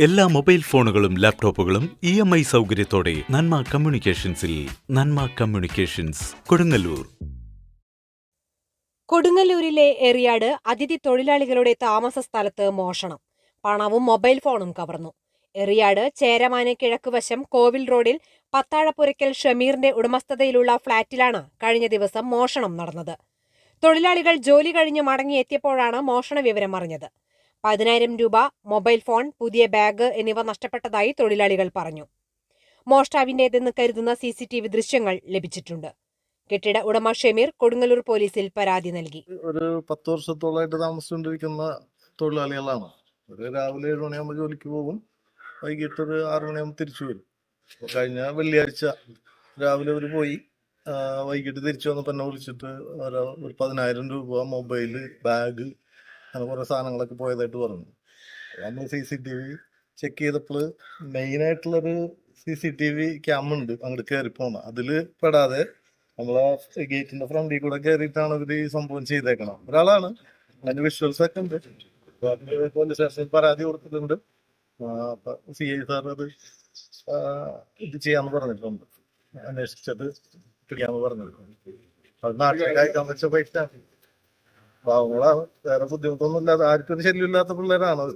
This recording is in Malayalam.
എല്ലാ മൊബൈൽ ഫോണുകളും ലാപ്ടോപ്പുകളും ഇ എം ഐ സൗകര്യത്തോടെ നന്മ കമ്മ്യൂണിക്കേഷൻസിൽ നന്മ കമ്മ്യൂണിക്കേഷൻസ് കൊടുങ്ങല്ലൂർ. കൊടുങ്ങല്ലൂരിലെ എറിയാട് അതിഥി തൊഴിലാളികളുടെ താമസ സ്ഥലത്ത് മോഷണം. പണവും മൊബൈൽ ഫോണും കവർന്നു. എറിയാട് ചേരമാന കിഴക്കുവശം കോവിൽ റോഡിൽ പത്താഴപ്പുരയ്ക്കൽ ഷമീറിന്റെ ഉടമസ്ഥതയിലുള്ള ഫ്ളാറ്റിലാണ് കഴിഞ്ഞ ദിവസം മോഷണം നടന്നത്. തൊഴിലാളികൾ ജോലി കഴിഞ്ഞ് മടങ്ങിയെത്തിയപ്പോഴാണ് മോഷണ വിവരം അറിഞ്ഞത്. പതിനായിരം രൂപ മൊബൈൽ ഫോൺ പുതിയ ബാഗ് എന്നിവ നഷ്ടപ്പെട്ടതായി തൊഴിലാളികൾ പറഞ്ഞു. മോഷ്ടാവിന്റേതെന്ന് കരുതുന്ന സി സി ടി വി ദൃശ്യങ്ങൾ ലഭിച്ചിട്ടുണ്ട്. കെട്ടിട ഉടമ ഷെമീർ കൊടുങ്ങല്ലൂർ പോലീസിൽ പരാതി നൽകി. ഒരു പത്ത് വർഷത്തോളമായിട്ട് താമസിച്ചുകൊണ്ടിരിക്കുന്ന തൊഴിലാളികളാണ്. ഒരു രാവിലെ ഏഴ് മണിയാകുമ്പോൾ ജോലിക്ക് പോകും. വൈകിട്ട് ഒരു ആറു മണിയാകുമ്പോൾ തിരിച്ചു വരും. കഴിഞ്ഞ വെള്ളിയാഴ്ച രാവിലെ അവർ പോയി. വൈകിട്ട് തിരിച്ചു വന്നപ്പോൾ എന്നെ വിളിച്ചിട്ട് ഒരു ഒരു പതിനായിരം രൂപ മൊബൈൽ ബാഗ് കുറേ സാധനങ്ങളൊക്കെ പോയതായിട്ട് പറഞ്ഞു. നമ്മൾ C C T V check ചെയ്തപ്പോൾ മെയിനായിട്ടുള്ളൊരു C C T V cam ഉണ്ട് അങ്ങോട്ട് കയറി പോകണം അതിൽ പെടാതെ നമ്മളെ ഗേറ്റിന്റെ ഫ്രണ്ടിൽ കൂടെ കയറിയിട്ടാണ് ഇവർ ഈ സംഭവം ചെയ്തേക്കണം ഒരാളാണ്. അതിന്റെ വിഷ്വൽസ് ഒക്കെ ഉണ്ട്. പോലീസ് സ്റ്റേഷനിൽ പരാതി കൊടുത്തിട്ടുണ്ട്. സി ഐ സാർ അത് ഇത് ചെയ്യാന്ന് പറഞ്ഞിട്ടുണ്ട്. അന്വേഷിച്ചത് പിടിക്കാന്ന് പറഞ്ഞിട്ടുണ്ട്. അത് നാട്ടിലേക്ക് അയക്കാൻ വെച്ച പൈസ. പാവങ്ങളാണ് വേറെ ബുദ്ധിമുട്ടൊന്നും ഇല്ലാതെ ആർക്കും ശല്യമില്ലാത്ത പിള്ളേരാണ് അത്